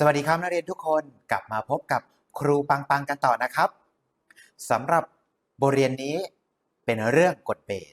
สวัสดีครับนักเรียนทุกคนกลับมาพบกับครูปังปังกันต่อนะครับสำหรับบทเรียนนี้เป็นเรื่องกฎเบส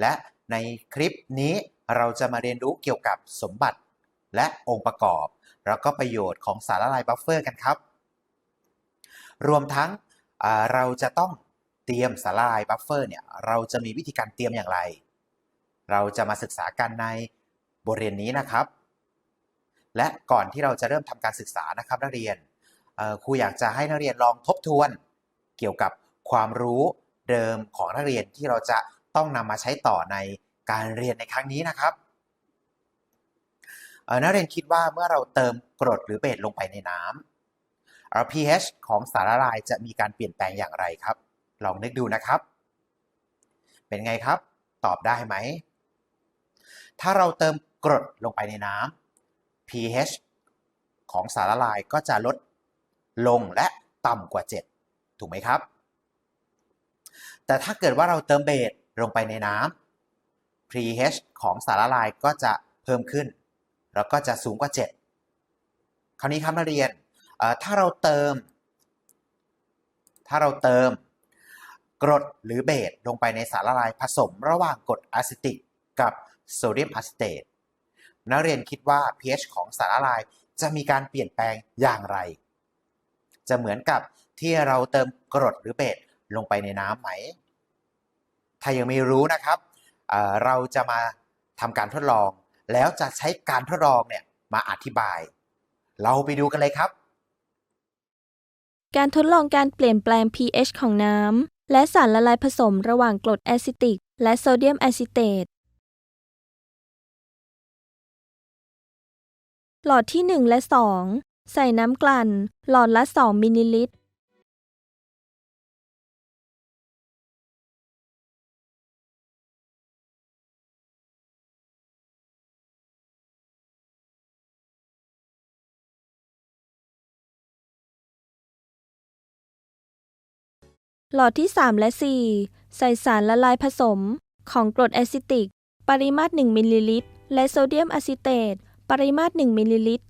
และในคลิปนี้เราจะมาเรียนรู้เกี่ยวกับสมบัติ และองค์ประกอบ แล้วก็ประโยชน์ของสารละลายบัฟเฟอร์กันครับ รวมทั้งเราจะต้องเตรียมสารละลายบัฟเฟอร์เนี่ยเราจะมีวิธีการเตรียมอย่างไร เราจะมาศึกษากันในบทเรียนนี้นะครับ และก่อนที่เราจะเริ่มทำการศึกษานะครับนักเรียนครูอยากจะให้นักเรียนลองทบทวน เกี่ยวกับความรู้เดิมของนักเรียนที่เราจะต้องนำมาใช้ต่อในการเรียนในครั้งนี้นะครับนักเรียนคิดว่าเมื่อเราเติมกรดหรือเบสลงไปในน้ำเอ่อ pH ของสารละลายจะมีการเปลี่ยนแปลงอย่างไรครับ ลองนึกดูนะครับ เป็นไงครับ ตอบได้ไหม ถ้าเราเติมกรดลงไปในน้ำ pH ของสารละลายก็จะลดลงและต่ำกว่า 7 ถูกไหมครับ แต่ถ้าเกิดว่าเราเติมเบสลงไปในน้ำ pH ของสารละลายก็จะเพิ่มขึ้น แล้วก็จะสูงกว่า 7 คราวนี้ครับนักเรียนถ้าเราเติม ถ้าเราเติมกรดหรือเบสลงไปในสารละลายผสมระหว่างกรดอะซิติกกับโซเดียมอะซิเตต นักเรียนคิดว่า pH ของสารละลายจะมีการเปลี่ยนแปลงอย่างไร จะเหมือนกับที่เราเติมกรดหรือเบสลงไปในน้ำไหม ถ้ายังไม่รู้นะครับเเราจะมาทำการทดลอง แล้วจะใช้การทดลองเนี่ยมาอธิบาย เราไปดูกันเลยครับ การทดลองการเปลี่ยนแปลง pH ของน้ำและสารละลายผสมระหว่างกรดแอซิติก และโซเดียมแอซิเตต หลอดที่ 1 และ 2 ใส่น้ำกลั่น หลอดละ 2 มิลลิลิตร หลอดที่ 3 และ 4 ใส่สารละลายผสมของกรดแอซิติก ปริมาตร 1 มิลลิลิตร และโซเดียมอะซิเตต ปริมาตร 1 มิลลิลิตร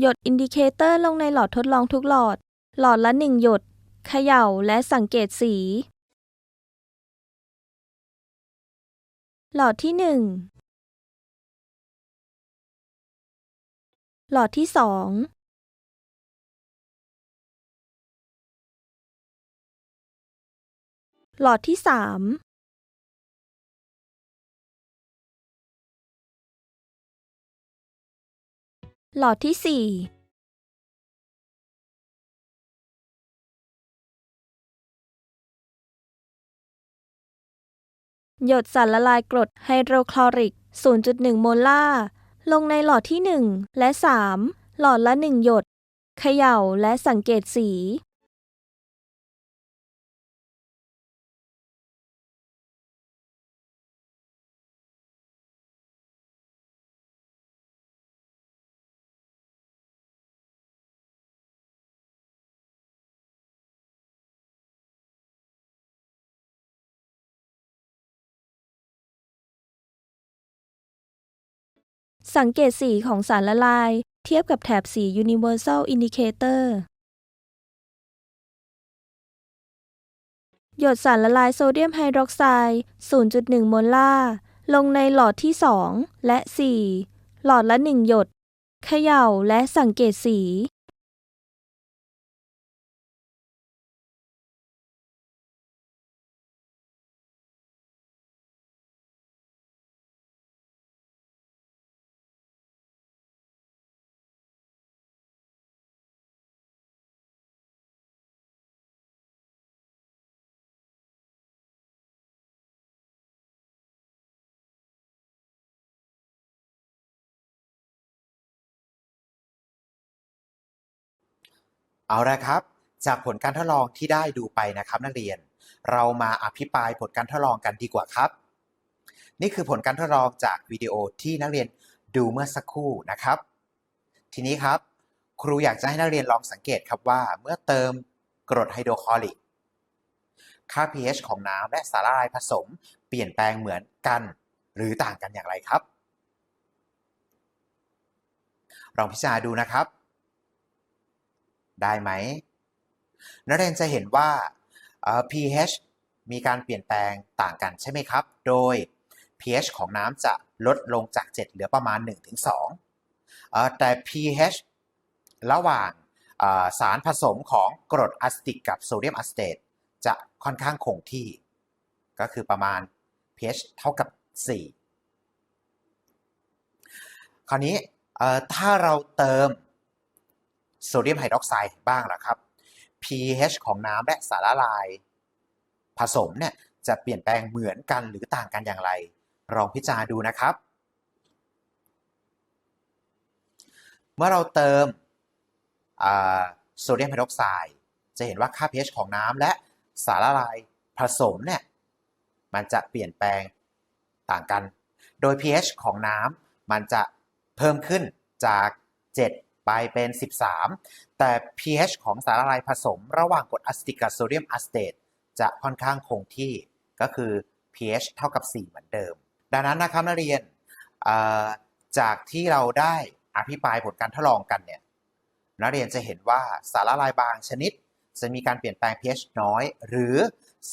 หยดอินดิเคเตอร์ลงในหลอดทดลองทุกหลอด หลอดละ 1 หยด เขย่าและสังเกตสี หลอดที่1หลอดที่2หลอดที่3หลอดที่4 หยดสารละลายกรดไฮโดรคลอริก 0.1 โมลาร์ ลงในหลอดที่ 1 และ 3 หลอดละ 1 หยด เขย่าและสังเกตสี สังเกตสีของสารละลาย เทียบกับแถบสี Universal Indicator หยดสารละลายโซเดียมไฮดรอกไซด์ 0.1 โมลาร์ ลงในหลอดที่ 2 และ 4 หลอดละ 1 หยด เขย่าและสังเกตสี เอาละครับ จากผลการทดลองที่ได้ดูไปนะครับนักเรียน เรามาอภิปรายผลการทดลองกันดีกว่าครับ นี่คือผลการทดลองจากวิดีโอที่นักเรียนดูเมื่อสักครู่นะครับ ทีนี้ครับ ครูอยากจะให้นักเรียนลองสังเกตครับว่า เมื่อเติมกรดไฮโดรคลอริก ค่า pH ของน้ำและสารละลายผสม เปลี่ยนแปลงเหมือนกัน หรือต่างกันอย่างไรครับลองพิจารณาดูนะครับ ได้ไหมนักเรียนจะเห็นว่า pH มีการเปลี่ยนแปลงต่างกันใช่ไหมครับ โดย pH ของน้ำจะลดลงจาก 7 เหลือประมาณ 1-2เอ่อแต่ pH ระหว่างสารผสมของกรดอะซิติกกับโซเดียมอะซิเตตจะค่อนข้างคงที่ ก็คือประมาณ pH เท่ากับ 4 คราวนี้ถ้าเราเติม โซเดียมไฮดรอกไซด์บ้างล่ะครับ pH ของน้ำและสารละลาย ผสมเนี่ยจะเปลี่ยนแปลงเหมือนกันหรือต่างกันอย่างไร ลองพิจารณาดูนะครับ เมื่อเราเติมโซเดียมไฮดรอกไซด์จะเห็นว่าค่า pH ของน้ำและสารละลายผสมเนี่ยมันจะเปลี่ยนแปลงต่างกัน โดย pH ของน้ำมันจะเพิ่มขึ้นจาก 7 ไปเป็น 13 แต่ pH ของสารละลายผสมระหว่างกรดอะซิติกกับโซเดียมอะซิเตตจะค่อนข้างคงที่ก็คือ pH เท่ากับ 4 เหมือนเดิม ดังนั้นนะครับนักเรียนจากที่เราได้อภิปรายผลการทดลองกันเนี่ยนักเรียนจะเห็นว่าสารละลายบางชนิด จะมีการเปลี่ยนแปลง pH น้อย หรือ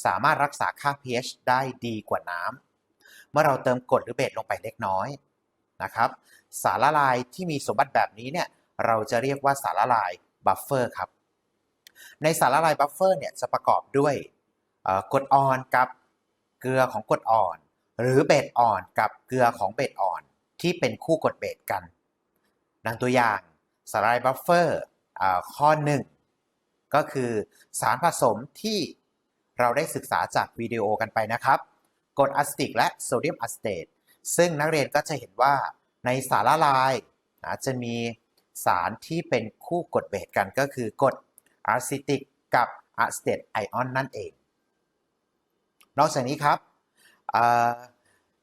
สามารถรักษาค่า pH ได้ดีกว่าน้ำเมื่อเราเติมกรดหรือเบสลงไปเล็กน้อยนะครับ สารละลายที่มีสมบัติแบบนี้เนี่ย เราจะเรียกว่าสารละลายบัฟเฟอร์ครับ ในสารละลายบัฟเฟอร์เนี่ยจะประกอบด้วยกรดอ่อนกับเกลือของกรดอ่อน หรือเบสอ่อนกับเกลือของเบสอ่อน ที่เป็นคู่กรดเบสกัน ดังตัวอย่างสารละลายบัฟเฟอร์อ่าข้อ 1 ก็คือสารผสมที่เราได้ศึกษาจากวิดีโอกันไปนะครับกรดอะซิติกและโซเดียมอะซิเตตซึ่งนักเรียนก็จะเห็นว่าในสารละลายนะจะมี สารที่เป็นคู่กรดเบสกันก็คือกรดอะซิติกกับอะซิเตตไอออนนั่นเอง นอกจากนี้ครับ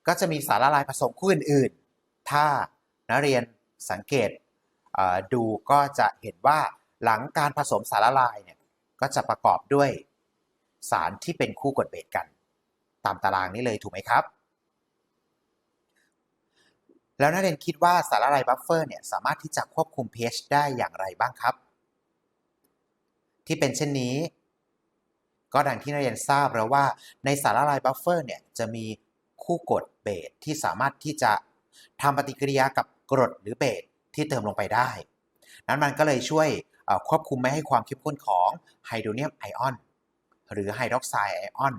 ก็จะมีสารละลายผสมคู่อื่น ๆ ถ้านักเรียนสังเกตดูก็จะเห็นว่าหลังการผสมสารละลายเนี่ยก็จะประกอบด้วยสารที่เป็นคู่กรดเบสกัน ตามตารางนี้เลยถูกไหมครับ แล้วนักเรียนคิดว่าสารละลายบัฟเฟอร์เนี่ยสามารถที่จะควบคุม pH ได้อย่างไรบ้างครับ ที่เป็นเช่นนี้ ก็ดังที่นักเรียนทราบแล้วว่าในสารละลายบัฟเฟอร์เนี่ยจะมีคู่กรดเบสที่สามารถที่จะทำปฏิกิริยากับกรดหรือเบสที่เติมลงไปได้ นั้นมันก็เลยช่วยควบคุมไม่ให้ความเข้มข้นของไฮโดรเนียมไอออนหรือไฮดรอกไซด์ไอออน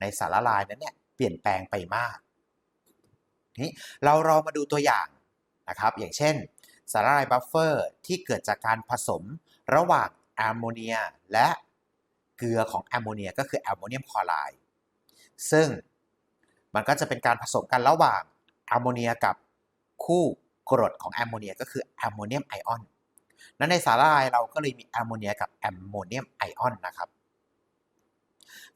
ในสารละลายนั้นเนี่ยเปลี่ยนแปลงไปมาก นี้เราเรามาดูตัวอย่างนะครับ อย่างเช่น สารละลายบัฟเฟอร์ที่เกิดจากการผสมระหว่างแอมโมเนียและเกลือของแอมโมเนียก็คือแอมโมเนียมคลอไรด์ซึ่งมันก็จะเป็นการผสมกันระหว่างแอมโมเนียกับคู่กรดของแอมโมเนียก็คือแอมโมเนียมไอออน นั้นในสารละลายเราก็เลยมีแอมโมเนียกับแอมโมเนียมไอออนนะครับ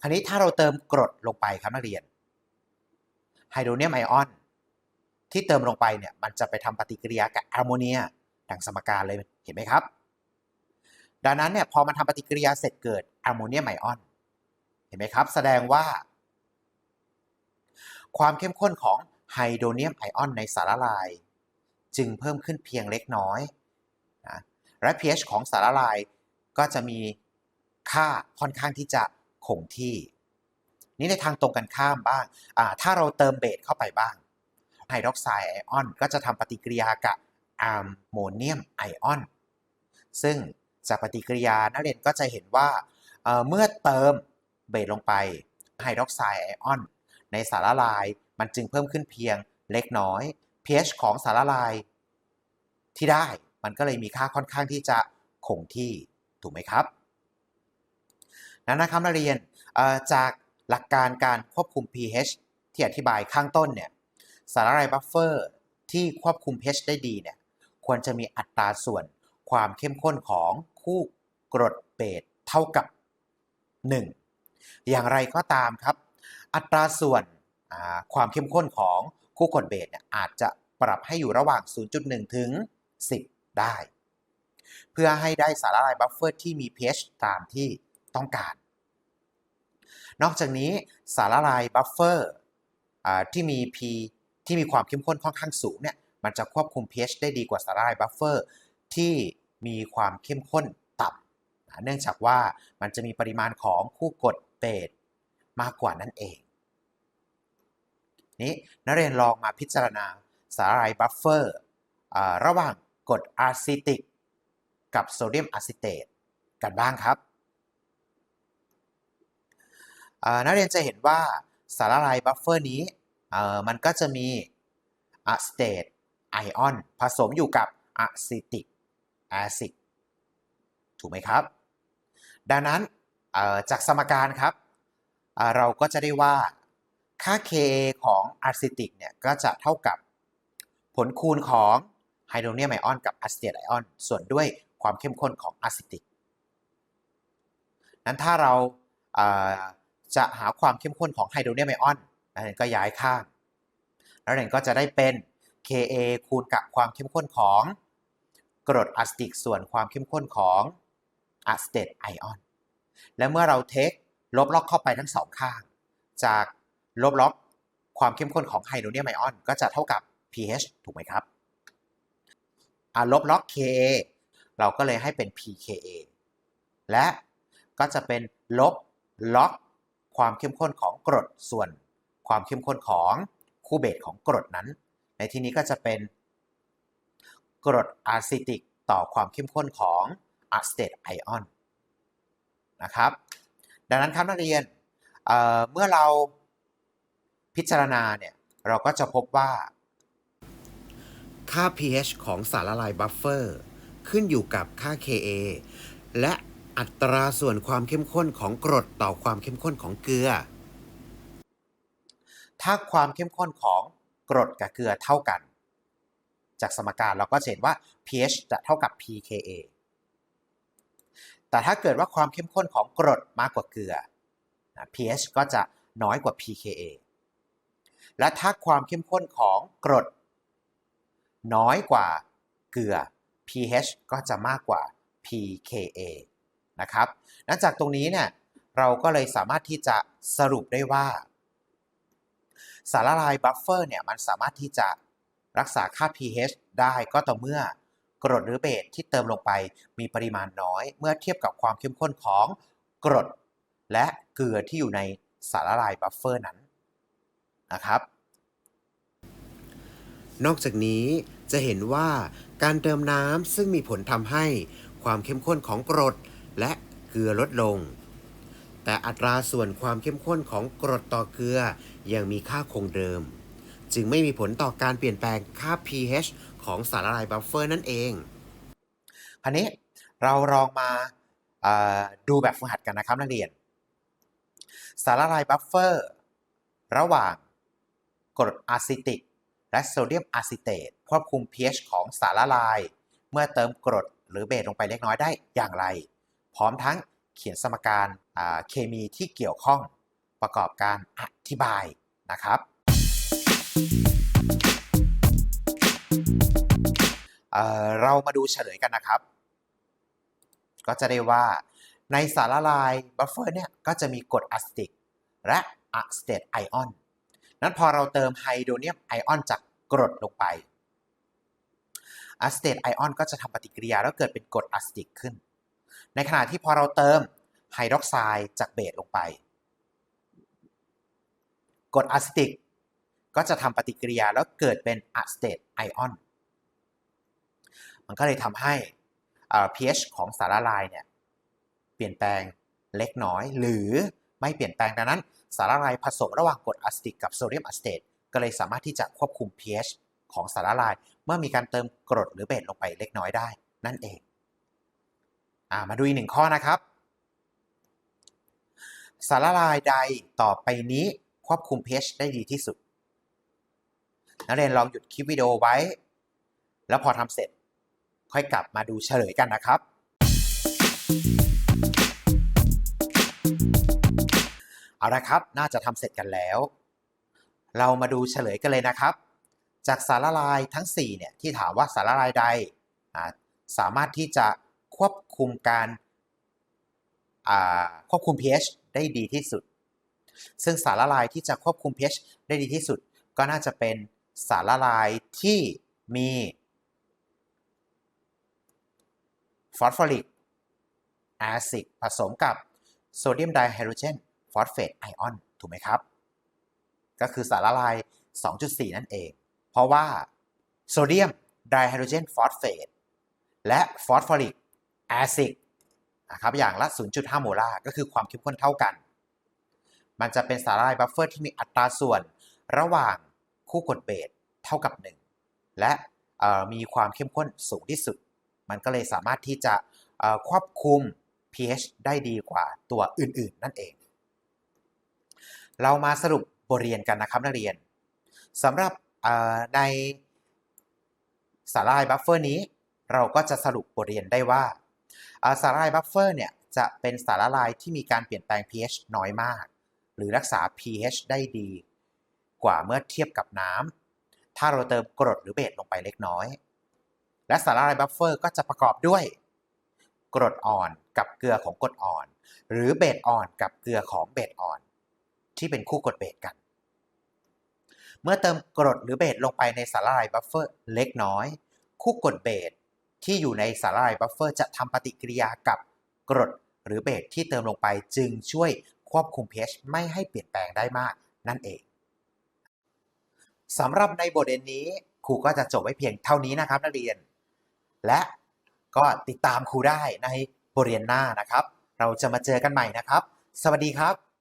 คราวนี้ถ้าเราเติมกรดลงไปครับนักเรียนไฮโดรเนียมไอออน ที่เติมลงไปเนี่ยมันจะไปทำปฏิกิริยากับแอมโมเนียดังสมการเลยเห็นไหมครับ ดังนั้นเนี่ยพอมันทำปฏิกิริยาเสร็จเกิดแอมโมเนียมไอออน เห็นไหมครับ แสดงว่า ความเข้มข้นของไฮโดรเนียมไอออนในสารละลาย จึงเพิ่มขึ้นเพียงเล็กน้อยนะและ pH ของสารละลายก็จะมีค่าค่อนข้างที่จะคงที่ นี่ในทางตรงกันข้ามบ้างอ่าถ้าเราเติมเบสเข้าไปบ้าง ไฮดรอกไซด์ไอออน ก็จะทำปฏิกิริยากับแอมโมเนียมไอออน ซึ่งจากปฏิกิริยานักเรียนก็จะเห็นว่าเเมื่อเติมเบสลงไปไฮดรอกไซด์ไอออน ในสารละลายมันจึงเพิ่มขึ้นเพียงเล็กน้อย pH ของสารละลายที่ได้มันก็เลยมีค่าค่อนข้างที่จะคงที่ถูกไหมครับนั้นนะครับนักเรียนจากหลักการการควบคุม pH ที่อธิบายข้างต้นเนี่ย สารละลายบัฟเฟอร์ที่ควบคุม pH ได้ดีเนี่ยควรจะมีอัตราส่วนความเข้มข้นของคู่กรดเบสเท่ากับ 1 อย่างไรก็ตามครับ อัตราส่วนความเข้มข้นของคู่กรดเบสเนี่ยอาจจะปรับให้อยู่ระหว่าง 0.1 ถึง 10 ได้ เพื่อให้ได้สารละลายบัฟเฟอร์ที่มี pH ตามที่ต้องการ นอกจากนี้สารละลายบัฟเฟอร์ที่มี P ที่มีความเข้มข้นค่อนข้างสูงเนี่ยมันจะควบคุม pH ได้ดีกว่าสารละลายบัฟเฟอร์ที่มีความเข้มข้นต่ำนะเนื่องจากว่ามันจะมีปริมาณของคู่กรดเบสมากกว่านั่นเอง นี้นักเรียนลองมาพิจารณาสารละลายบัฟเฟอร์ระหว่างกรดอะซิติกกับโซเดียมอะซิเตตกันบ้างครับนักเรียนจะเห็นว่าสารละลายบัฟเฟอร์นี้ เอ่อมันก็จะมีอะซิเตตไอออนผสมอยู่กับอะซิติกแอซิดถูกไหมครับ ดังนั้นเอ่อจากสมการครับอ่าเราก็จะได้ว่าค่า Ka ของอะซิติกเนี่ยก็จะเท่ากับผลคูณของไฮโดรเนียมไอออนกับอะซิเตตไอออนส่วนด้วยความเข้มข้นของอะซิติกนั้นถ้าเราจะหาความเข้มข้นของไฮโดรเนียมไอออน นักเรียนก็ย้ายข้างนักเรียนก็จะได้เป็น Ka คูณกับความเข้มข้นของ กรดอะซิติกส่วนความเข้มข้นของอะซิเตตไอออน และเมื่อเราเทคลบล็อกเข้าไปทั้งสองข้าง จากลบล็อกความเข้มข้นของไฮโดรเนียมไอออน ก็จะเท่ากับ pH ถูกไหมครับอ่าลบล็อก Ka เราก็เลยให้เป็น pKa และก็จะเป็นลบล็อกความเข้มข้นของกรดส่วน ความเข้มข้นของคู่เบสของกรดนั้น ในที่นี้ก็จะเป็นกรดอะซิติกต่อความเข้มข้นของอะซิเตตไอออนนะครับ ดังนั้นครับนักเรียนเเมื่อเราพิจารณาเนี่ยเราก็จะพบว่า ค่า pH ของสารละลายบัฟเฟอร์ขึ้นอยู่กับค่า Ka และอัตราส่วนความเข้มข้นของกรดต่อความเข้มข้นของเกลือ ถ้าความเข้มข้นของกรดกับเกลือเท่ากัน จากสมการเราก็จะเห็นว่า pH จะเท่ากับ pKa แต่ถ้าเกิดว่าความเข้มข้นของกรดมากกว่าเกลือ pH ก็จะน้อยกว่า pKa และถ้าความเข้มข้นของกรด น้อยกว่าเกลือ pH ก็จะมากกว่า pKa นะครับนั้นจากตรงนี้เนี่ยเราก็เลยสามารถที่จะสรุปได้ว่า สารละลายบัฟเฟอร์เนี่ยมันสามารถที่จะรักษาค่า pH ได้ก็ต่อเมื่อกรดหรือเบสที่เติมลงไปมีปริมาณน้อย เมื่อเทียบกับความเข้มข้นของกรด และเกลือที่อยู่ในสารละลายบัฟเฟอร์นั้นนะครับ นอกจากนี้จะเห็นว่าการเติมน้ำซึ่งมีผลทำให้ความเข้มข้นของกรดและเกลือลดลง แต่อัตราส่วนความเข้มข้นของกรดต่อเกลือ ยังมีค่าคงเดิม จึงไม่มีผลต่อการเปลี่ยนแปลงค่า pH ของสารละลายบัฟเฟอร์นั่นเองคราวนี้เราลองมาดูแบบฝึกหัดกันนะครับนักเรียน สารละลายบัฟเฟอร์ระหว่างกรดอะซิติก และโซเดียมอะซิเตตควบคุม pH ของสารละลาย เมื่อเติมกรดหรือเบสลงไปเล็กน้อยได้อย่างไร พร้อมทั้งเขียนสมการ เคมีที่เกี่ยวข้องประกอบการอธิบายนะครับเเรามาดูเฉลยกันนะครับ ก็จะได้ว่าในสารละลายบัฟเฟอร์เนี่ยก็จะมีกรดอะซิติกและอะซิเตตไอออนนั้นพอเราเติมไฮโดรเนียมไอออนจากกรดลงไปอะซิเตตไอออนก็จะทำปฏิกิริยาแล้วเกิดเป็นกรดอะซิติกขึ้น ในขณะที่พอเราเติม ไฮดรอกไซด์จากเบสลงไปกรดอะซิติกก็จะทำปฏิกิริยาแล้วเกิดเป็นอะซิเตตไอออน มันก็เลยทำให้ pH ของสารละลายเนี่ยเปลี่ยนแปลงเล็กน้อย หรือไม่เปลี่ยนแปลงดังนั้น สารละลายผสมระหว่างกรดอะซิติกกับโซเดียมอะซิเตตก็เลยสามารถที่จะควบคุม pH ของสารละลาย เมื่อมีการเติมกรดหรือเบสลงไปเล็กน้อยได้ นั่นเองอมาดูอีกหนึ่งข้อนะครับ สารละลายใดต่อไปนี้ควบคุม pH ได้ดีที่สุด นักเรียนลองหยุดคลิปวิดีโอไว้ แล้วพอทำเสร็จค่อยกลับมาดูเฉลยกันนะครับ เอาละครับ น่าจะทำเสร็จกันแล้ว เรามาดูเฉลยกันเลยนะครับ จากสารละลายทั้ง 4 เนี่ย ที่ถามว่าสารละลายใด สามารถที่จะควบคุมการควบคุม pH ได้ดีที่สุด ซึ่งสารละลายที่จะควบคุม pH ได้ดีที่สุด ก็น่าจะเป็นสารละลายที่มีฟอสฟอริกแอซิดผสมกับโซเดียมไดไฮโดรเจนฟอสเฟตไอออนถูกไหมครับ ก็คือสารละลาย 2.4 นั่นเอง เพราะว่าโซเดียมไดไฮโดรเจนฟอสเฟตและฟอสฟอริกแอซิด นะครับอย่างละ 0.5 โมลาร์ก็คือความเข้มข้นเท่ากัน มันจะเป็นสารละลายบัฟเฟอร์ที่มีอัตราส่วนระหว่างคู่กดเบสเท่ากับ 1 และมีความเข้มข้นสูงที่สุด มันก็เลยสามารถที่จะควบคุม pH ได้ดีกว่าตัวอื่นๆ นั่นเอง เรามาสรุปบทเรียนกันนะครับนักเรียนสำหรับในสารละลายบัฟเฟอร์นี้ เราก็จะสรุปบทเรียนได้ว่า สารละลายบัฟเฟอร์เนี่ยจะเป็นสารละลายที่มีการเปลี่ยนแปลง pH น้อยมาก หรือรักษา pH ได้ดี กว่าเมื่อเทียบกับน้ำถ้าเราเติมกรดหรือเบสลงไปเล็กน้อย และสารละลายบัฟเฟอร์ก็จะประกอบด้วย กรดอ่อนกับเกลือของกรดอ่อน หรือเบสอ่อนกับเกลือของเบสอ่อน ที่เป็นคู่กรดเบสกัน เมื่อเติมกรดหรือเบสลงไปในสารละลายบัฟเฟอร์เล็กน้อย คู่กรดเบส ที่อยู่ในสารละลายบัฟเฟอร์จะทำปฏิกิริยากับกรดหรือเบสที่เติมลงไปจึงช่วยควบคุม pH ไม่ให้เปลี่ยนแปลงได้มากนั่นเองสำหรับในบทเรียนนี้ครูก็จะจบไว้เพียงเท่านี้นะครับนักเรียน และก็ติดตามครูได้ในบทเรียนหน้านะครับ เราจะมาเจอกันใหม่นะครับ สวัสดีครับ